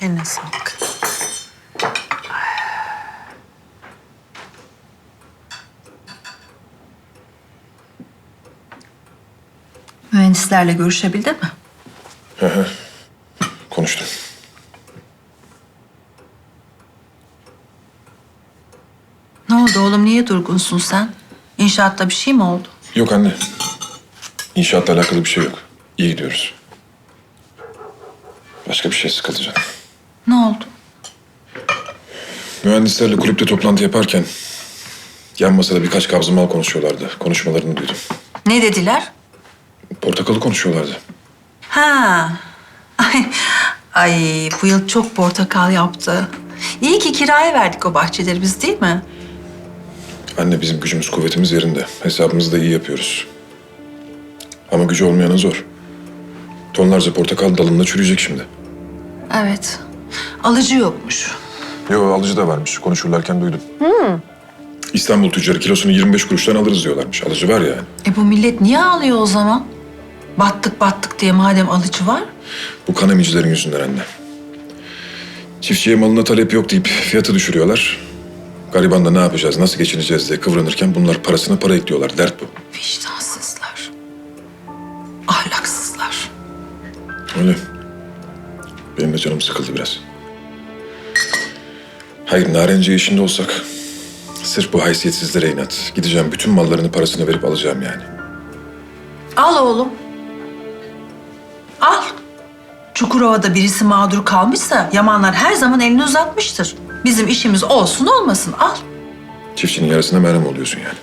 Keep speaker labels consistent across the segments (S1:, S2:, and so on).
S1: Eline sağlık. Mühendislerle görüşebildin mi?
S2: Konuştum.
S1: Ne oldu oğlum? Niye durgunsun sen? İnşaatta bir şey mi oldu?
S2: Yok anne. İnşaatla alakalı bir şey yok. İyi gidiyoruz. Başka bir şey sıkıldı canım.
S1: Ne oldu?
S2: Mühendislerle kulüpte toplantı yaparken... ...yan masada birkaç kabzı mal konuşuyorlardı. Konuşmalarını duydum.
S1: Ne dediler?
S2: Portakalı konuşuyorlardı.
S1: Ha. Ay, ay bu yıl çok portakal yaptı. İyi ki kiraya verdik o bahçeleri biz değil mi?
S2: Anne bizim gücümüz kuvvetimiz yerinde. Hesabımızı da iyi yapıyoruz. Ama gücü olmayana zor. Tonlarca portakal dalında çürüyecek şimdi.
S1: Evet. Alıcı yokmuş.
S2: Yo alıcı da varmış. Konuşurlarken duydum. İstanbul tüccarı kilosunu 25 kuruştan alırız diyorlarmış. Alıcı var yani.
S1: E bu millet niye alıyor o zaman? Battık battık diye madem alıcı var.
S2: Bu kan emicilerin yüzünden anne. Çiftçiye malına talep yok deyip fiyatı düşürüyorlar. Gariban da ne yapacağız, nasıl geçineceğiz diye kıvranırken bunlar parasına para ekliyorlar. Dert bu.
S1: Vicdansızlar. Ahlaksızlar.
S2: Öyle. Benim de canım sıkıldı biraz. Hayır, narenciye işinde olsak... Sırf bu haysiyetsizlere inat. Gideceğim bütün mallarını parasını verip alacağım yani.
S1: Al oğlum. Al. Çukurova'da birisi mağdur kalmışsa Yamanlar her zaman elini uzatmıştır. Bizim işimiz olsun olmasın al.
S2: Çiftçinin yarısına merhem oluyorsun yani.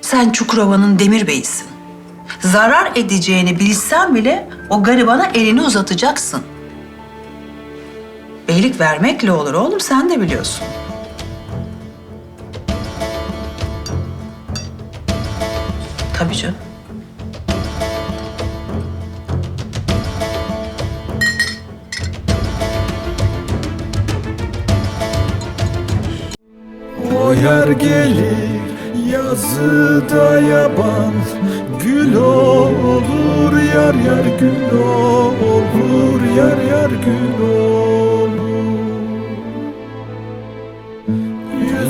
S1: Sen Çukurova'nın demir beyisin. Zarar edeceğini bilsen bile o garibana elini uzatacaksın. Beylik vermekle olur oğlum sen de biliyorsun. Tabii canım.
S3: Yer gelir yazıda yaban Gül olur yar yar gül olur yar yar gül olur